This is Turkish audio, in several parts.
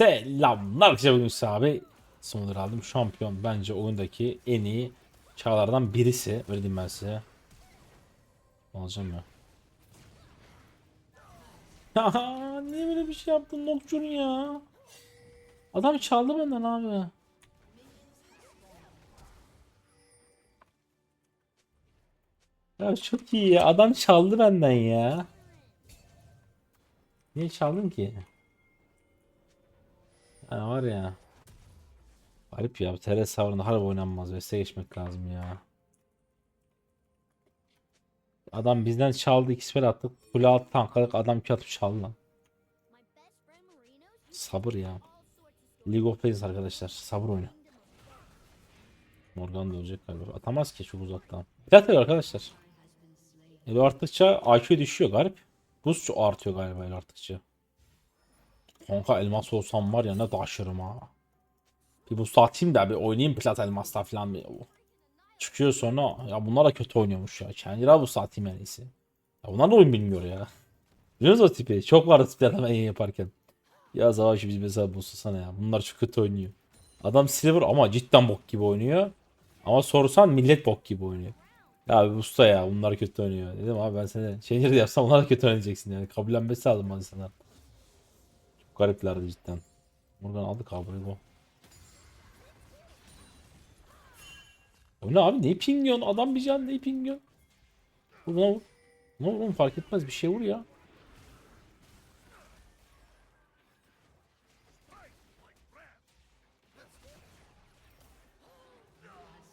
Selamlar Cebulus abi. Sonları aldım. Şampiyon bence oyundaki en iyi çağlardan birisi. Öyle diyeyim ben size. Alacağım ya. Ya niye böyle bir şey yaptın Nocturne ya? Adam çaldı benden abi. Ya çok iyi ya. Adam çaldı benden ya. Niye çaldın ki? Ha var ya. Garip ya. TR savrunda harbi oynanmaz. Veste geçmek lazım ya. Adam bizden çaldı. iki sefer attık. Kule altı tankladık. Adam iki atıp çaldı lan. Sabır ya. League of Legends arkadaşlar. Sabır oyunu. Morgan da ölecek galiba. Atamaz ki çok uzaktan. Elo arkadaşlar. Elo arttıkça IQ düşüyor garip. Buz artıyor galiba Elo arttıkça. Kanka elmas olsam var ya ne taşırım ha. Bir bu satayım da bir oynayayım plat elmasla falan bir. Çıkıyor sonra ya bunlar da kötü oynuyormuş ya. Kendine bu satayım en iyisi. Ya bunlar da oyun bilmiyor ya. Biliyorsunuz o tipi. Çok vardı tipler hemen yayın yaparken. Ya Savaş biz mesela bulsana ya. Bunlar çok kötü oynuyor. Adam Silver ama cidden bok gibi oynuyor. Ama sorsan millet bok gibi oynuyor. Ya abi usta ya bunlar kötü oynuyor. Dedim abi ben seni de yapsam onlar da kötü oynayacaksın yani. Kabullenmesi lazım bazı insanlar. Gariplerdi cidden. Buradan aldık abi bu. O ne abi neyi pingliyorsun? Adam bir can neyi pingliyorsun? Vur buna vur. Ne olur oğlum fark etmez bir şey vur ya.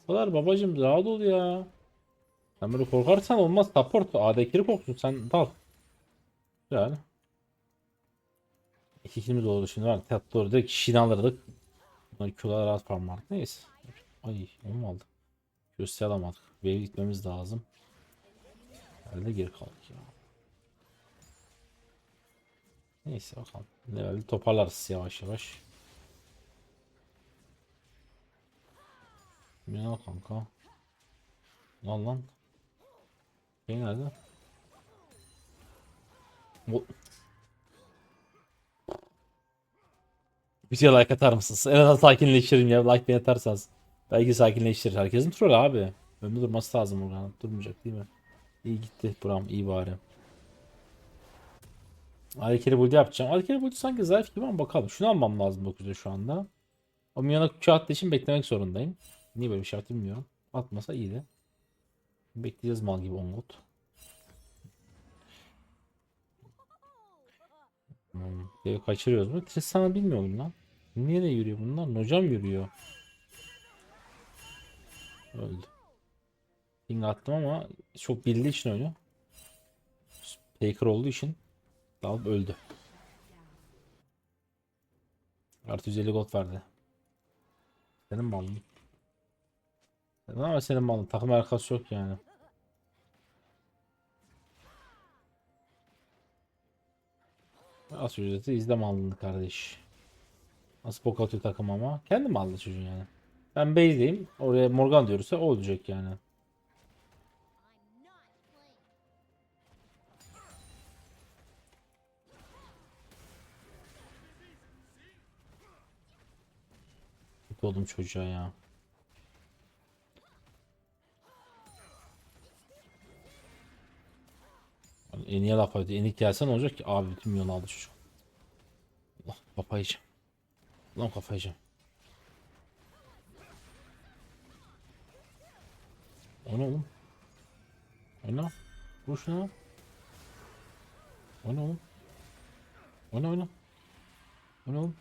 Bu kadar babacım rahat ol ya. Sen böyle korkarsan olmaz. Support AD'kiri korksun sen dal. Yani. İki kilimiz oldu şimdi var. Teatro direkt kişini alırdık. Bunları Q'lara rahat farmlardık. Neyse. Ay onu mu aldık? Göster alamadık. Wave gitmemiz lazım. Herhalde geri kaldık ya. Neyse bakalım. Level'i toparlarız yavaş yavaş. Ne al kanka? Lan lan. Şey nerede? Bu... Videoya like atar mısınız? En azından sakinleştirin ya. Like beni atarsanız. Belki sakinleştirir. Herkesin troll abi. Önünde durması lazım buradan. Durmayacak değil mi? İyi gitti buram. iyi bari. Harekeli buldu yapacağım. Harekeli buldu sanki zayıf gibi ama bakalım. Şunu almam lazım 9'da şu anda. O milyona Q attığı için beklemek zorundayım. Niye böyle bir yaptı bilmiyorum. Atmasa iyiydi. Bekleyeceğiz mal gibi ongut. Hmm, devi kaçırıyoruz mu? Tristan'ı bilmiyorum lan. Niye de yürüyor bunlar? Hocam yürüyor. Öldü. Ping attım ama çok bildiği için oyunu. Faker olduğu için dalıp öldü. Artı 150 gold verdi. Senin malın. Ne ama senin malın. Takım arkası yok yani. Az ücreti izle malını kardeş. Nasıl bok takım ama. Kendi mallı çocuğun yani. Ben base'deyim. Oraya Morgan diyorsa o olacak yani. Kötü oldum çocuğa ya. En iyi laf ediyor. Enik gelsen olacak ki abi bütün milyon aldı çocuk. Allah kafayı yiyeceğim. Lan kafayı yiyeceğim. O ne oğlum? Oyna. Vur şuna. Oyna oğlum. Oyna oyna. Oyna oğlum.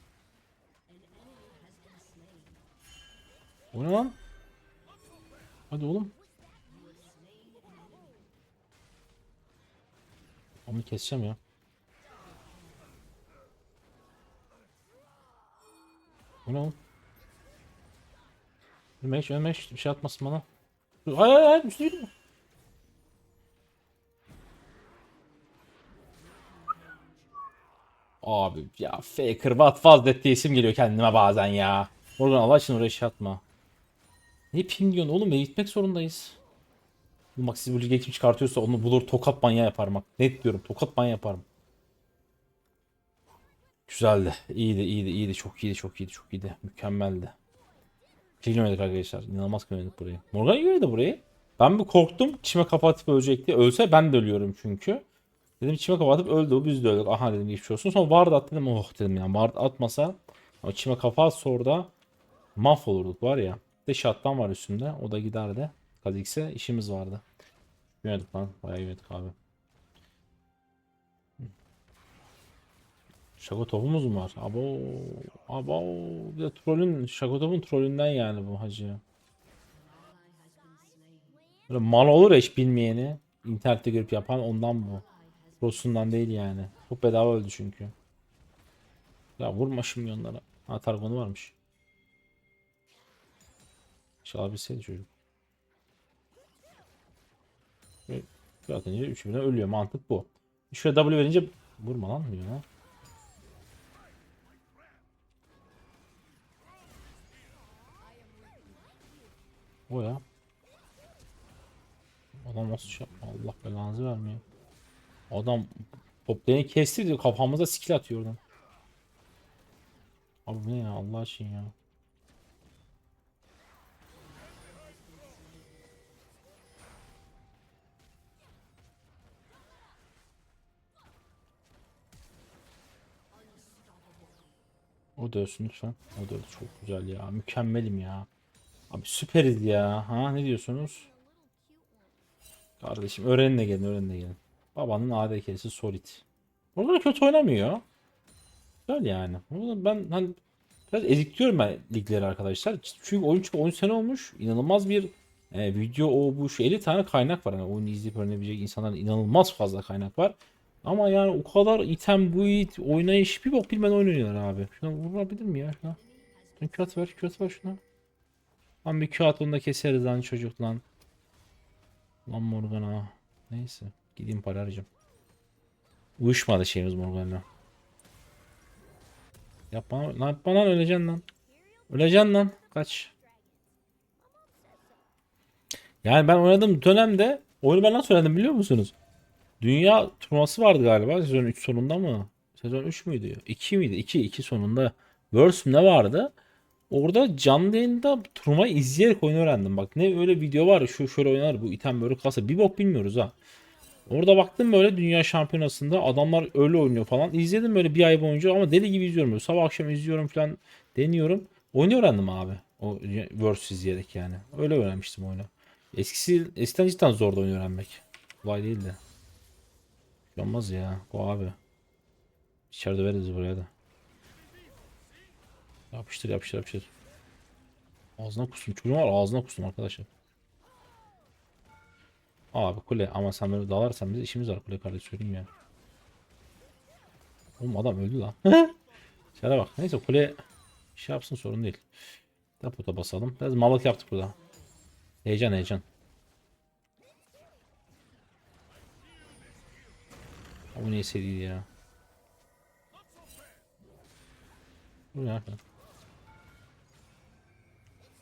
Oyna lan. Hadi oğlum. Onu keseceğim ya. Bu ne oğlum? Ölmeş ölmeş bir şey atmasın bana. Hayır hayır hayır üstüne yürüme. Abi ya Faker what that diye isim geliyor kendime bazen ya. Morgan Allah için oraya şey atma. Ne ping diyorsun oğlum ve gitmek zorundayız. Bak siz bu lige kim çıkartıyorsa onu bulur tokat manyağı yaparım bak. Net diyorum tokat manyağı yaparım. Güzeldi. İyiydi, iyiydi, iyiydi. Çok iyiydi, çok iyiydi, çok iyiydi. Mükemmeldi. Clean oynadık arkadaşlar. İnanılmaz clean oynadık burayı. Morgan iyi oynadı burayı. Ben bir korktum. İçime kapatıp ölecek diye. Ölse ben de ölüyorum çünkü. Dedim içime kapatıp öldü. Biz de öldük. Aha dedim geçmiş olsun. Sonra ward at dedim. Oh dedim ya. Ward atmasa ama içime kafa atsa orada mahvolurduk var ya. Bir De shot'tan var üstünde. O da giderdi. Kha'Zix'e işimiz vardı. Yönedik lan. Bayağı yönedik abi. Şakotop'umuz mu var? Abo. Abo. Bir de trollün, Şakotop'un trollünden yani bu hacı. Böyle mal olur ya hiç bilmeyeni. İnternette görüp yapan ondan bu. Prosundan değil yani. Bu bedava öldü çünkü. Ya vurma şimdi onlara. Ha Targon'u varmış. Çalabilseydi çocuk. Ve Atınca 3 birden ölüyor. Mantık bu. Şuraya W verince vurma lan diyor. O ya. Adam nasıl şey Allah belanızı vermiyor. Adam toplayını kesti diyor kafamıza skill atıyor oradan. Abi ne ya Allah için ya. O da ölsün lütfen. O da öldü. çok güzel ya. Mükemmelim ya. Abi süperiz ya. Ha ne diyorsunuz? Kardeşim öğrenin de gelin öğrenin de gelin. Babanın AD keresi solid. Orada kötü oynamıyor. Güzel yani. Orada ben hani biraz ezikliyorum ben ligleri arkadaşlar. Çünkü oyun çıkıyor 10 sene olmuş. İnanılmaz bir e, video o bu şu 50 tane kaynak var. Yani oyunu izleyip öğrenebilecek insanların inanılmaz fazla kaynak var. Ama yani o kadar item bu it oynayış bir bok bilmeden oynuyorlar abi. Şuna vurabilir mi ya şuna? Şuna Kağıt ver, kağıt ver şuna. Lan bir kağıt onu da keseriz lan çocuk lan. Lan Morgana. Neyse. Gideyim para arayacağım. Uyuşmadı şeyimiz Morgan'la. Yapma lan yapma lan öleceksin lan. Öleceksin lan. Kaç. Yani ben oynadığım dönemde oyunu ben nasıl oynadım biliyor musunuz? Dünya turnuvası vardı galiba sezon 3 sonunda mı? Sezon 3 müydü? 2 miydi? 2 2 sonunda. Worlds ne vardı? Orada canlı yayında turnuvayı izleyerek oyunu öğrendim. Bak ne öyle video var şu şöyle oynar bu item böyle kalsa bir bok bilmiyoruz ha. Orada baktım böyle dünya şampiyonasında adamlar öyle oynuyor falan. İzledim böyle bir ay boyunca ama deli gibi izliyorum. Böyle sabah akşam izliyorum falan deniyorum. Oyunu öğrendim abi. O Worlds izleyerek yani. Öyle öğrenmiştim oyunu. Eskisi, eskiden cidden zordu oyunu öğrenmek. Kolay değildi. Olmaz ya. Bu abi. İçeride veririz buraya da. Yapıştır yapıştır yapıştır. Ağzına kustum. Çocuğum var ağzına kustum arkadaşlar. Abi kule ama sen böyle dalarsan biz işimiz var kule kardeş söyleyeyim ya. Oğlum adam öldü lan. Şöyle bak. Neyse kule şey yapsın sorun değil. Depota basalım. Biraz malık yaptık burada. Heyecan heyecan. Bu ne seriydi ya. Bu ne ya?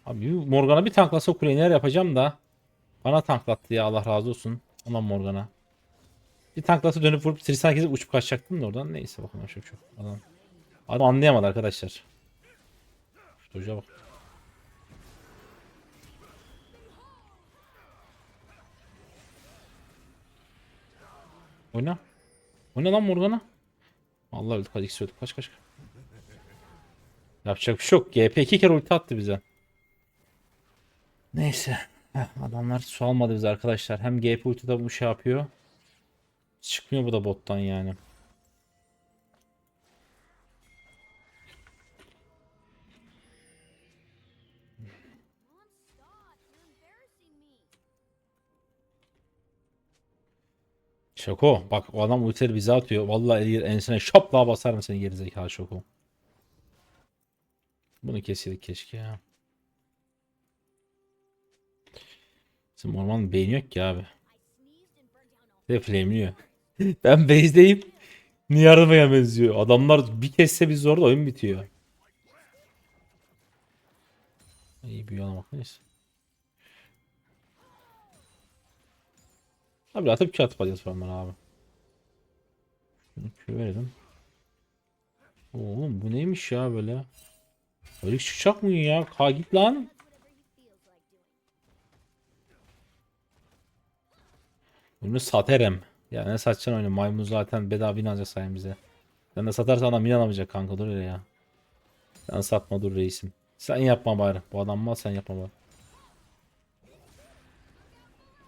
Abi Morgan'a bir tanklasa kuleyi neler yapacağım da. Bana tanklattı ya Allah razı olsun. Aman Morgan'a. Bir tanklasa dönüp vurup Tristan'a kesip uçup kaçacaktım da oradan. Neyse bakalım çok çok. Adam, adam anlayamadı arkadaşlar. Şu çocuğa bak. Oyna. Oyna lan Morgan'a. Allah öldük hadi ikisi öldük. Kaç kaç. Yapacak bir şey yok. GP iki kere ulti attı bize. Neyse. Heh, adamlar su almadı bize arkadaşlar. Hem GP ulti de bu şey yapıyor. Çıkmıyor bu da bottan yani. Şoko. Bak o adam ultileri bize atıyor. Vallahi ensene şapla basar mı seni gerizekalı Şoko. Bunu keseydik keşke ya. Bizim orman beğeniyor ki abi. Ve flameliyor. ben base'deyim. Niye aramaya benziyor? Adamlar bir kesse biz orada oyun bitiyor. İyi bir yana bak neyse. Abi atıp kağıt yapacağız falan bana abi. Şunu verelim. Oğlum bu neymiş ya böyle? Öyle çıkacak mı ya? Ka git lan. Bunu satarım. Ya ne satacaksın öyle maymun zaten bedava bin alacak sayemizde. Sen de satarsan adam bin alamayacak kanka dur ya. Sen satma dur reisim. Sen yapma bari. Bu adam mal sen yapma bari.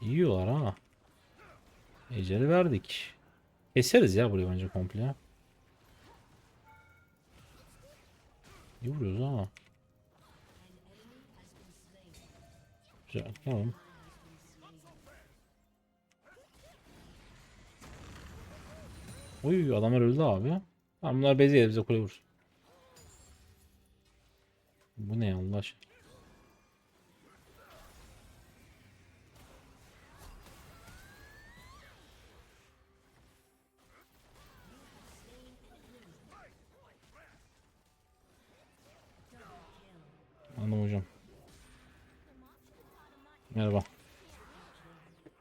Yiyorlar ha. Eceli verdik. Keseriz ya burayı bence komple. İyi vuruyoruz ama. Güzel. Tamam. Uy adamlar öldü abi. Tamam bunlar beziyor bize kule vursun. Bu ne ya Allah aşkına? Merhaba.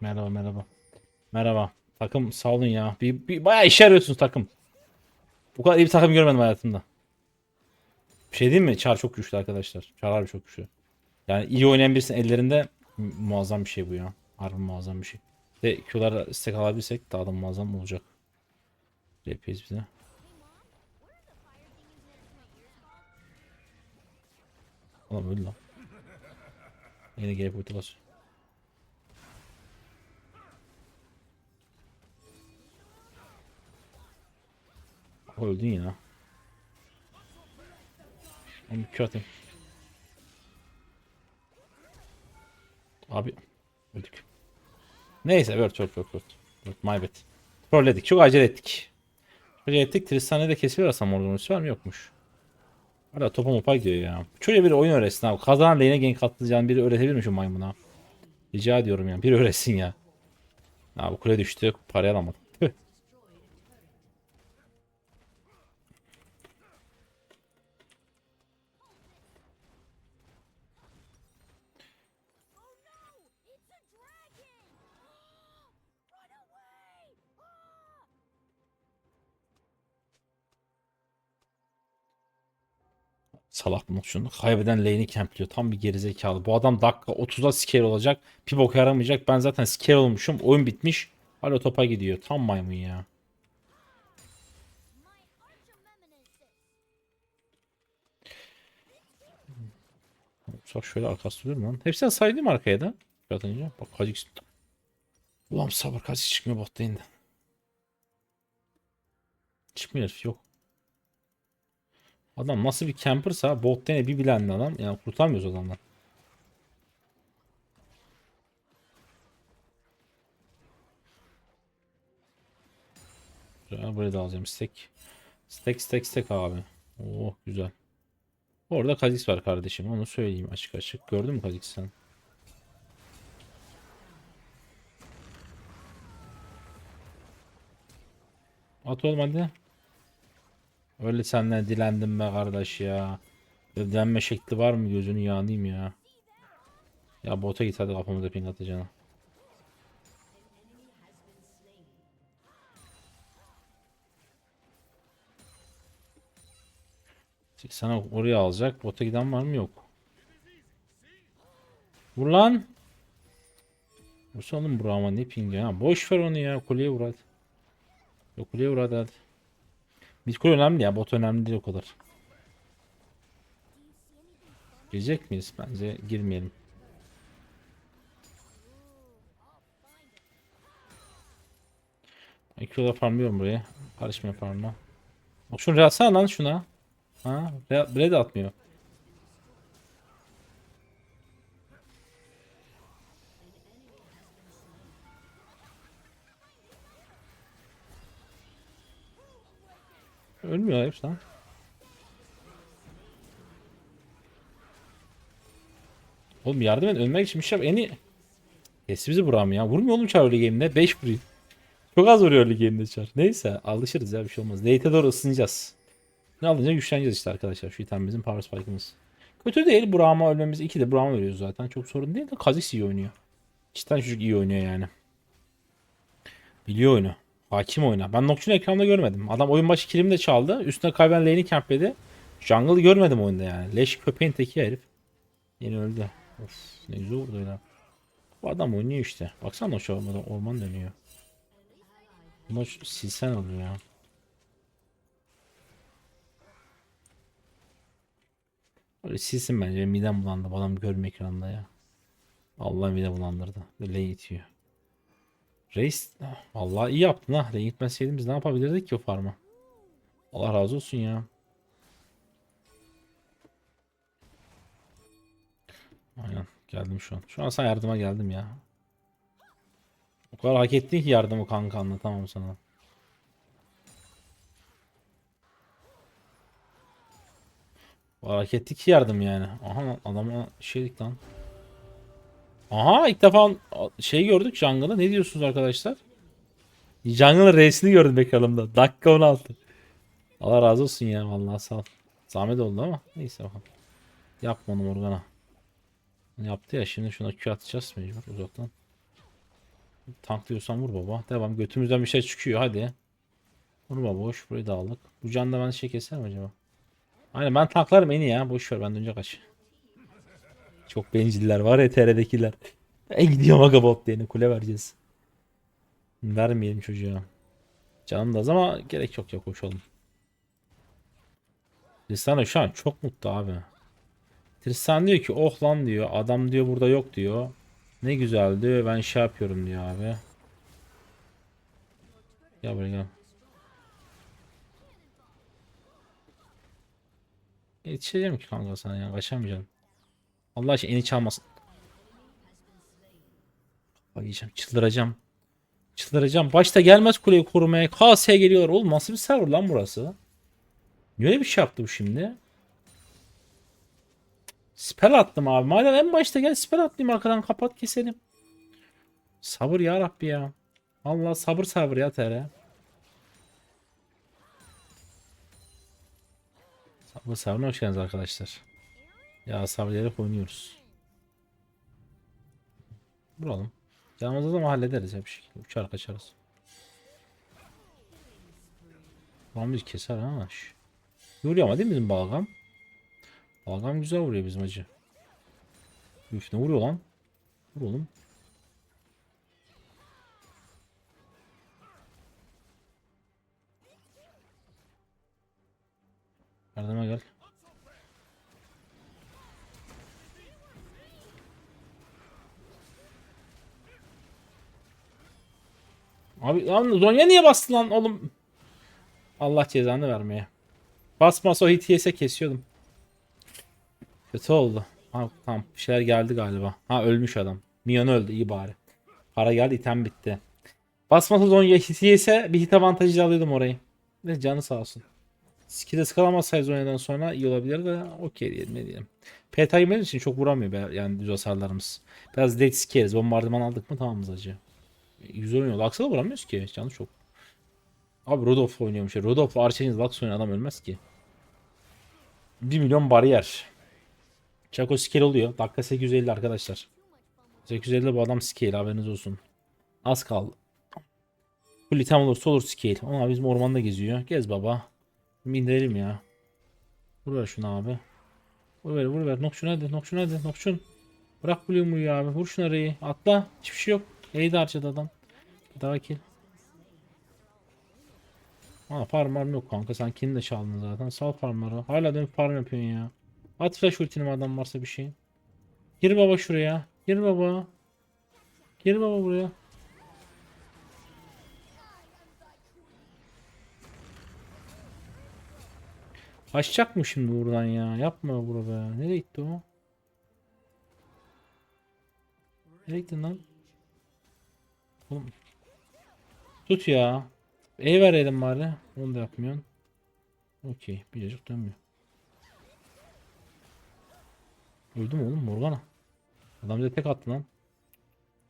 Merhaba merhaba. Merhaba. Takım sağ olun ya. Bir, bir bayağı işe yarıyorsunuz takım. Bu kadar iyi bir takım görmedim hayatımda. Bir şey diyeyim mi? Çar çok güçlü arkadaşlar. Çar harbi çok güçlü. Yani iyi oynayan birisinin ellerinde mu- muazzam bir şey bu ya. Harbi muazzam bir şey. Ve Q'lar stack alabilsek daha da muazzam olacak. Yapıyoruz bize. Oğlum öldü lan. Yine geri boyutu basıyor. Öldün ya. Onu Q atayım. Abi öldük. Neyse word word word word. Word, My bad. Trolledik. Çok acele ettik. Acele ettik. Tristan'da da kesiliyor aslında Morgan ultisi var mı? Yokmuş. Hala topa mopa gidiyor ya. Şöyle bir oyun öğretsin abi. Kazanan lane'e gank atlayacağını biri öğretebilir mi şu maymuna? Rica ediyorum ya. Biri öğretsin ya. Abi kule düştü. Parayı alamadım. Salak şunu? Kaybeden lane'i campliyor. Tam bir gerizekalı. Bu adam dakika 30'da scale olacak. Bir boka yaramayacak. Ben zaten scale olmuşum. Oyun bitmiş. Hala topa gidiyor. Tam maymun ya. Bak şöyle arkası duruyor mu lan? Hepsini saydım arkaya da. Atınca. Bak Kha'Zix. Ulan sabır Kha'Zix çıkmıyor botta indi. Çıkmıyor yok. Adam nasıl bir campersa bot dene bir bilen adam yani kurtarmıyoruz adamdan. Güzel burayı da alacağım stack. Stack stack stack abi. Oh güzel. Orada Kha'Zix var kardeşim onu söyleyeyim açık açık. Gördün mü Kha'Zix sen? At oğlum hadi. Öyle senden dilendim be kardeş ya. Dilenme şekli var mı gözünü yanayım ya. Ya bota git hadi kafamıza ping atacağına. Sana oraya alacak. Bota giden var mı? Yok. Vur lan. Vursa oğlum Brahma ne pingi ha. Boş ver onu ya. Kuleye vur hadi. Yok kuleye vur hadi hadi. Kule önemli ya. Bot önemli değil o kadar. Girecek miyiz? Bence girmeyelim. İki farmlıyorum buraya. Karışmıyor farmla. Bak şunu reatsana lan şuna. Ha? Re, red atmıyor. Ölmüyor hepsi lan. Oğlum yardım et ölmek için bir şey yap. Eni Kes bizi Buram ya. Vurmuyor oğlum Char early game'de. 5 vuruyor. Çok az vuruyor early game'de Char. Neyse alışırız ya bir şey olmaz. Late'e doğru ısınacağız. Ne alınca güçleneceğiz işte arkadaşlar. Şu itemimizin power spike'ımız. Kötü değil. Buram'a ölmemiz. 2 de Buram'a veriyoruz zaten. Çok sorun değil de Kha'Zix iyi oynuyor. Cidden çocuk iyi oynuyor yani. Biliyor oyunu. Hakim oyna. Ben Nocturne ekranda görmedim. Adam oyun başı kilimi de çaldı. Üstüne kaybeden lane'i campledi. Jungle'ı görmedim oyunda yani. Leş köpeğin teki herif. Yeni öldü. Of ne güzel vurdu öyle. Bu adam oynuyor işte. Baksana o şu ormanda orman dönüyor. Bunu silsen oluyor ya. Öyle silsin bence. Midem bulandı. Bu adam görme ekranda ya. Allah mide bulandırdı. Böyle itiyor. Reis vallahi iyi yaptın ha. Lane gitmeseydim biz ne yapabilirdik ki o farma? Allah razı olsun ya. Aynen geldim şu an. Şu an sana yardıma geldim ya. O kadar hak ettin ki yardımı kanka anlatamam sana. O hak ettik ki yardım yani. Aha adama şeydik lan. Aha ilk defa şey gördük Jungle'da. Ne diyorsunuz arkadaşlar? Jungle'ın resmini gördüm ekranımda. Dakika 16. Allah razı olsun ya vallahi sağ ol. Zahmet oldu ama neyse bakalım. Yapma onu Morgana. Yaptı ya şimdi şuna Q atacağız mecbur uzaktan. Tanklıyorsan vur baba. Devam götümüzden bir şey çıkıyor hadi. Vur baba boş burayı da aldık. Bu can da ben şey keser mi acaba? Aynen ben tanklarım en iyi ya. Boş ver benden önce kaç. Çok benciller var ya TR'dekiler. En gidiyorum aga bot diye kule vereceğiz. Vermeyelim çocuğa. Canım da az ama gerek yok ya koşalım. Tristan şu an çok mutlu abi. Tristan diyor ki oh lan diyor. Adam diyor burada yok diyor. Ne güzel diyor. Ben şey yapıyorum diyor abi. Gel buraya gel. Yetişeceğim ki kanka sana ya. Kaçamayacağım. Allah aşkına eni çalmasın. Ay yiyeceğim. Çıldıracağım. Çıldıracağım. Başta gelmez kuleyi korumaya. KS'ye geliyorlar. Oğlum nasıl bir server lan burası? Niye bir şey yaptı bu şimdi? Spell attım abi. Madem en başta gel spell atlayayım arkadan kapat keselim. Sabır ya Rabbi ya. Allah sabır sabır ya TR. Sabır sabır hoş geldiniz arkadaşlar. Ya sabırlayarak oynuyoruz. Vuralım. Yanımızda da hallederiz bir şekilde. Uçar kaçarız. Lan bir keser ha. Vuruyor ama değil mi bizim balgam? Balgam güzel vuruyor bizim acı. Üf ne vuruyor lan? Vur oğlum. Abi lan Zonya niye bastı lan oğlum? Allah cezanı vermeye. Basmasa o hit kesiyordum. Kötü oldu. Ha, tamam bir şeyler geldi galiba. Ha ölmüş adam. Mion öldü iyi bari. Para geldi item bitti. Basmasa Zonya hit yese bir hit avantajı alıyordum orayı. Ve canı sağ olsun. Skill'e sıkılamazsaydı Zonya'dan sonra iyi olabilir de okey diyelim ne diyelim. Yemediği için çok vuramıyor be, yani düz hasarlarımız. Biraz dead sikeriz. Bombardıman aldık mı tamamız acı. 100 oynuyor. Lux'a da vuramıyoruz ki. Canı çok. Abi Rodolph oynuyormuş. ya. Rodolph Archer'in Lux oynayan adam ölmez ki. 1 milyon bariyer. Chaco skill oluyor. Dakika 850 arkadaşlar. 850 bu adam skill haberiniz olsun. Az kaldı. Full item olursa olur skill. Ona bizim ormanda geziyor. Gez baba. İndirelim ya. Vur ver şunu abi. Vur ver vur ver. Nokşun hadi. Nokşun hadi. Nokşun. Bırak Bloom'u abi. Vur şunu arayı. Atla. Hiçbir şey yok. Neydi harcadı adam. Daha kill. Aa farm yok kanka. Sen kendin de çaldın zaten. Sal farmları. Hala dönüp farm yapıyorsun ya. At flash ultini adam varsa bir şey. Gir baba şuraya. Gir baba. Gir baba buraya. Kaçacak mı şimdi buradan ya? Yapma bura be. Nereye gitti o? Nereye gittin lan? Oğlum. Tut ya. E verelim bari. Onu da yapmıyorsun. Okey. Biricik dönmüyor. Öldü mü oğlum Morgana? Adam bize tek attı lan.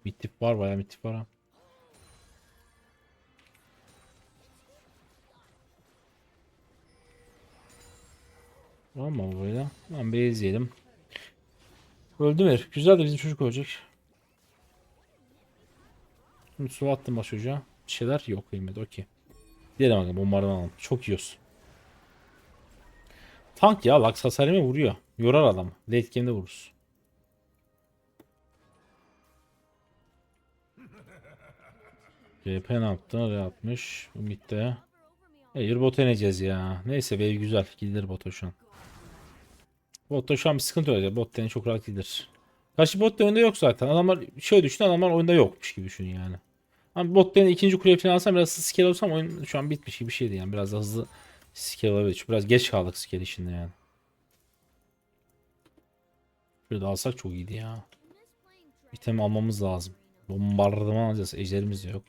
Mitif var bayağı mitif var ha. Tamam mı böyle? Ben bir izleyelim. Öldü mü? Güzel de bizim çocuk olacak. Şimdi su attım baş çocuğa. Bir şeyler yok kıymet okey. Diyelim bakın bombardıman alalım. Çok yiyoruz. Tank ya Lux hasar yeme vuruyor. Yorar adam. Late game'de vururuz. GP ne yaptı? Ne yapmış? Bu midde. Hayır bot ineceğiz ya. Neyse wave güzel. Gidilir bota şu an. Botta şu an bir sıkıntı olacak. Bot lane çok rahat gidilir. Karşı bot lane'de yok zaten. Adamlar şöyle düşün adamlar oyunda yokmuş gibi düşün yani. Ama bot lane ikinci kuleye falan alsam biraz hızlı skill olsam oyun şu an bitmiş gibi bir şeydi yani. Biraz da hızlı skill olabilir. Çünkü biraz geç kaldık skill işinde yani. Şöyle alsak çok iyiydi ya. İtem almamız lazım. Bombardıman alacağız. Ejderimiz de yok.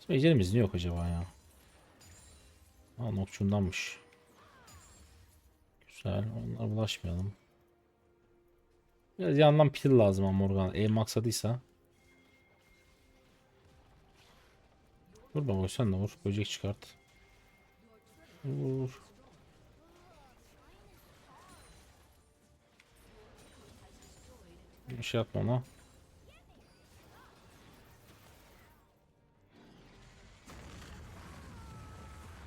Bizim ejderimiz niye yok acaba ya? Ha Nocturne'danmış. Güzel. Onlara bulaşmayalım. Biraz yandan pil lazım ama Morgan. E maksadıysa. Vur baba sen de vur. Böcek çıkart. Vur. Bir şey yapma ona.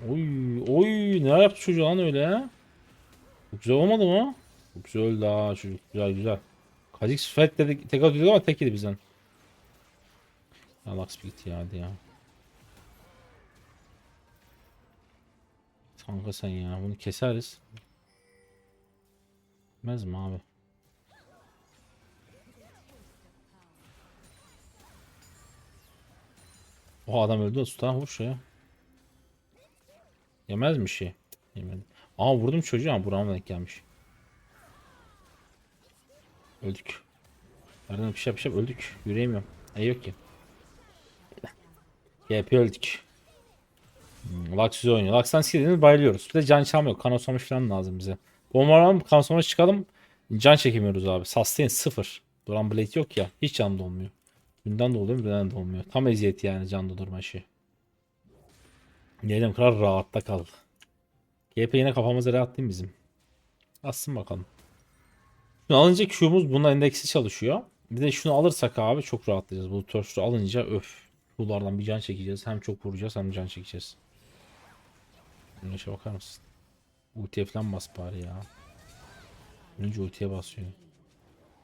Oy oy ne yaptı çocuğu lan öyle? Çok güzel olmadı mı? Çok güzel öldü ha çocuk. Güzel güzel. Kha'Zix Fett dedik tek atıyordu ama tek yedi bizden. Ya Lux bir gitti ya hadi ya. Kanka sen ya bunu keseriz. Bilmez mi abi? O adam öldü usta vur şuraya. Yemez mi şey? Yemedi. Aa vurdum çocuğu ama burama denk gelmiş. Öldük. Nereden bir bir şey öldük. Yürüyemiyorum. E yok ki. GP öldük. Lux oynuyor. Lux'tan skillini bayılıyoruz. Bir de can çalma yok. Kanoslamış falan lazım bize. Bombalarım kanoslamış çıkalım. Can çekemiyoruz abi. Sustain sıfır. Duran Blade yok ya. Hiç can dolmuyor. Günden de oluyor, günden de olmuyor. Tam eziyet yani can doldurma işi. Diyelim kral rahatta kal. GP yine kafamıza rahat değil bizim? Assın bakalım. Şunu alınca Q'muz bununla endeksi çalışıyor. Bir de şunu alırsak abi çok rahatlayacağız. Bu törstü alınca öf. Q'lardan bir can çekeceğiz. Hem çok vuracağız hem can çekeceğiz. Güneşe bakar mısın? Ultiye falan bas bari ya. Önce ultiye basıyor.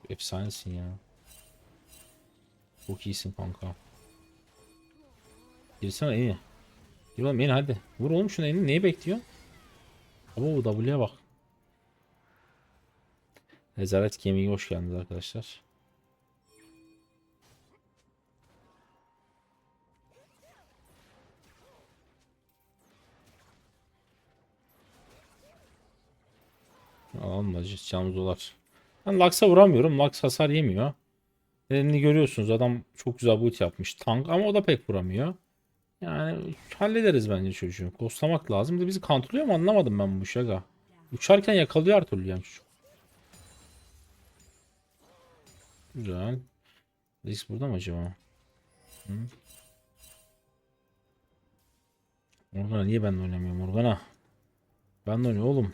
Efsanesin ya. Çok iyisin kanka. Girsene iyi. Gir oğlum yeni hadi. Vur oğlum şunu elini neyi bekliyor? Ama bu W'ye bak. Nezaret Gaming'e hoş geldiniz arkadaşlar. Da canımız dolar. Ben Lux'a vuramıyorum. Lux hasar yemiyor. Nedenini görüyorsunuz. Adam çok güzel boot yapmış. Tank ama o da pek vuramıyor. Yani hallederiz bence çocuğu. Koslamak lazım. De bizi kontrolüyor mu anlamadım ben bu şaka. Uçarken yakalıyor her türlü yani çocuk. Güzel. Risk burada mı acaba? Hı? Morgana niye ben oynamıyorum Morgana? Ben de oynuyorum oğlum.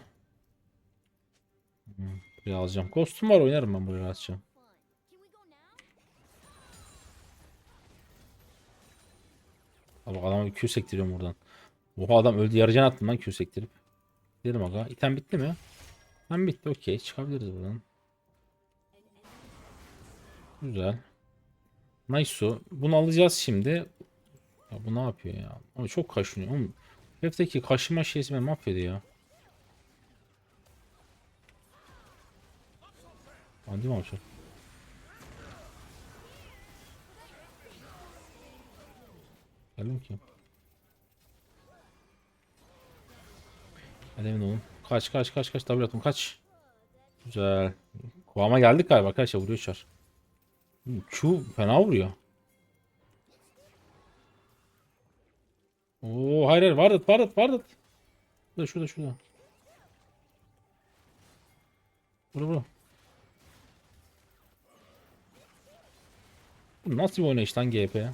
Buraya alacağım. Kostüm var oynarım ben buraya rahatça. Abi adama Q sektiriyorum buradan. Oha adam öldü yarıcan attım lan Q sektirip. Gidelim aga. İtem bitti mi? Hem bitti okey. Çıkabiliriz buradan. Güzel. Nice. Bunu alacağız şimdi. Ya bu ne yapıyor ya? Abi çok kaşınıyor. Oğlum, Hefteki kaşıma şeysi beni mahvediyor ya. Hadi mi abi? Geldim ki. Hadi emin. Kaç kaç kaç kaç double atım kaç. Güzel. Kıvama geldik galiba arkadaşlar vuruyor çar. Q fena vuruyor. Oo hayır hayır vardı vardı vardı. Şurada şurada şurada. Bura bura. Nasıl bir oynayış lan GP ya?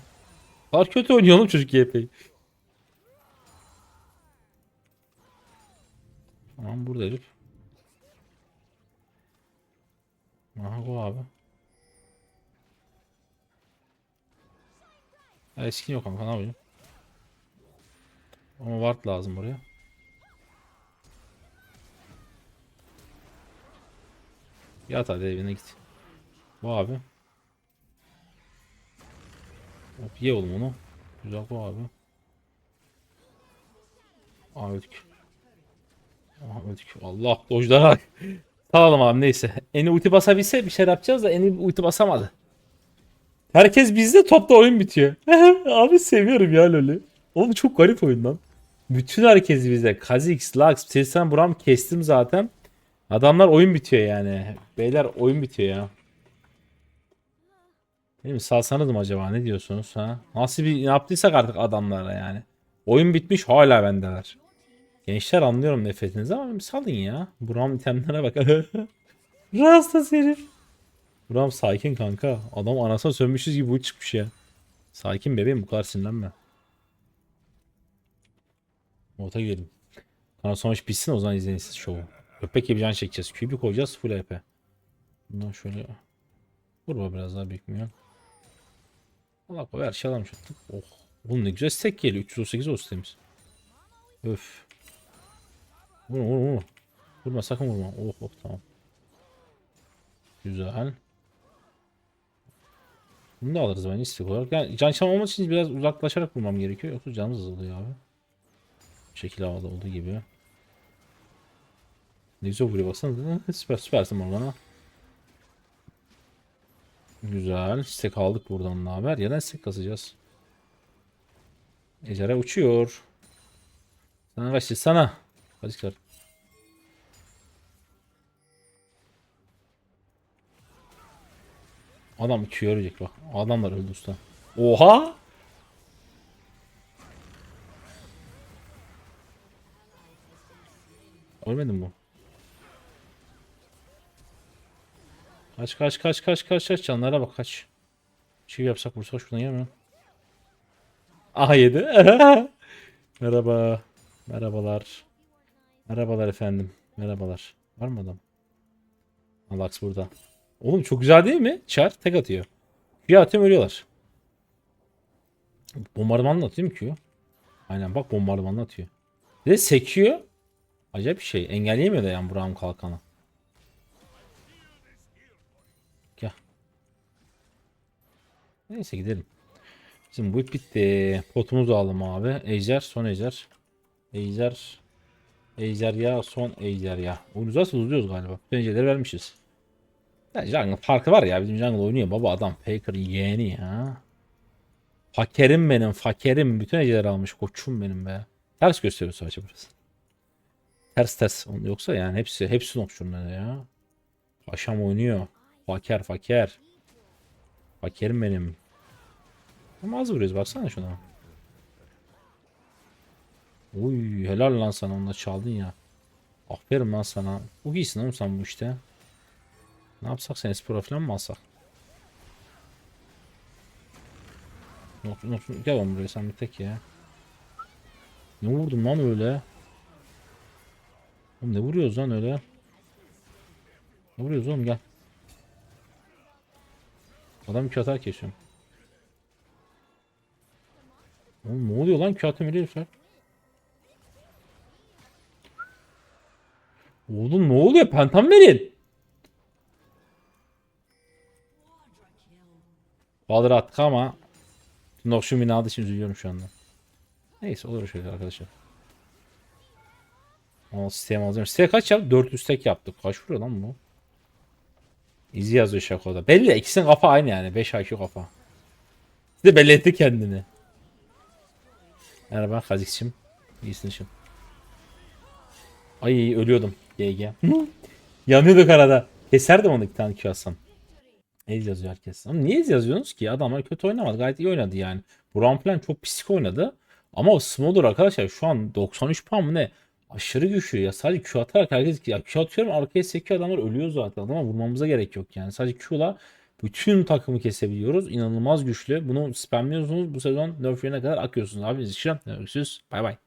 Kadar kötü oynuyor oğlum çocuk GP'yi. Tamam burada herif. Aha bu abi. Eskin yok kanka ne yapayım? Ama ward lazım buraya. Yat hadi evine git. Bu abi. Hop ye oğlum onu. Güzel bu abi. Aa öldük. Aa öldük. Allah dojlara. Salalım abi neyse. Eni ulti basabilse bir şey yapacağız da Eni ulti basamadı. Herkes bizde topta oyun bitiyor. abi seviyorum ya LoL'ü. Oğlum çok garip oyun lan. Bütün herkes bizde. Kha'Zix, Lux, Tristan Buram kestim zaten. Adamlar oyun bitiyor yani. Beyler oyun bitiyor ya. Değil mi? Salsanız mı acaba? Ne diyorsunuz ha? Nasıl bir yaptıysak artık adamlara yani. Oyun bitmiş hala bendeler. Gençler anlıyorum nefretinizi ama bir salın ya. Buram itemlere bak. Rasta herif. Buram sakin kanka. Adam anasına sönmüşüz gibi bu çıkmış ya. Sakin bebeğim bu kadar sinirlenme. Ota girelim. Kanal sonuç bitsin o zaman izleyin siz şovu. Köpek gibi can çekeceğiz. Kübü koyacağız full EP. Bundan şöyle vurma biraz daha büyük mü Allah koy her şey alamış attık. Oh. Oğlum ne güzel stack geliyor. 338 o sitemiz. Öf. Vurma vurma vurma. Vurma sakın vurma. Oh oh tamam. Güzel. Bunu da alırız bence istek olarak. Yani can çalmamak için biraz uzaklaşarak vurmam gerekiyor. Yoksa canımız azalıyor abi. Şekil havada olduğu gibi. Ne güzel vuruyor baksana. Süper süpersin bana. Güzel. Stek aldık buradan ne haber? Ya da stek kasacağız. Ejderha uçuyor. Sana kaçtı sana. Hadi çıkar. Adam Q ölecek bak. Adamlar öldü usta. Oha! Ölmedin bu. Kaç kaç kaç kaç kaç kaç canlara bak kaç. Şey yapsak vursak şuradan yemiyor. Aha yedi. Merhaba. Merhabalar. Merhabalar efendim. Merhabalar. Var mı adam? Alax burada. Oğlum çok güzel değil mi? Çar tek atıyor. Q atıyorum ölüyorlar. Bombardımanla atıyor mu Q? Aynen bak bombardımanla atıyor. Bir de sekiyor. Acayip bir şey. Engelleyemiyor da yani Burak'ın kalkanı. Neyse gidelim. Bizim bu bitti. Potumuzu alalım abi. Ejder son ejder. Ejder. Ejder ya son ejder ya. Uzarsa uzuyoruz galiba. Pencereleri vermişiz. Ya jungle farkı var ya. Bizim jungle oynuyor baba adam. Faker yeğeni ya. Fakerim benim fakerim. Bütün ejderleri almış koçum benim be. Ters gösteriyor sadece burası. Ters ters. Yoksa yani hepsi hepsi nokşunları ya. Paşam oynuyor. Faker faker. Fakerim benim. Ama az vuruyoruz baksana şuna. Uy helal lan sana onu da çaldın ya. Aferin lan sana. Bu iyisin oğlum sen bu işte. Ne yapsak sen espora falan mı alsak? Not, not, gel oğlum buraya sen bir tek ya. Ne vurdum lan öyle? Oğlum ne vuruyoruz lan öyle? Ne vuruyoruz oğlum gel. Adam iki atar kesiyorum. Oğlum ne oluyor lan kağıtım öyle herifler? Oğlum ne oluyor? Pentam verin. Bahadır attık ama Nokşun beni aldığı için üzülüyorum şu anda. Neyse olur şöyle arkadaşlar. O sistem alacağım. Site kaç yaptık? 400 tek yaptık. Kaç vuruyor lan bu? İzi yazıyor şakoda. Belli ikisinin kafa aynı yani. 5 IQ kafa. Bir de belli etti kendini. Merhaba Kazikçim. İyisin şimdi. Ay ölüyordum. GG. Yanıyorduk arada. Keserdim onu iki tane Q. Ez yazıyor herkes. Ama niye ez yazıyorsunuz ki? Adamlar kötü oynamadı. Gayet iyi oynadı yani. Buran falan çok pislik oynadı. Ama o Smolder arkadaşlar şu an 93 puan mı ne? Aşırı güçlü ya. Sadece Q atarak herkes ya Q atıyorum arkaya sekiyor adamlar ölüyor zaten. Adama vurmamıza gerek yok yani. Sadece Q'la bütün takımı kesebiliyoruz. İnanılmaz güçlü. Bunu spamliyorsunuz. Bu sezon nerf yerine kadar akıyorsunuz abi. Biz için görüşürüz. Bay bay.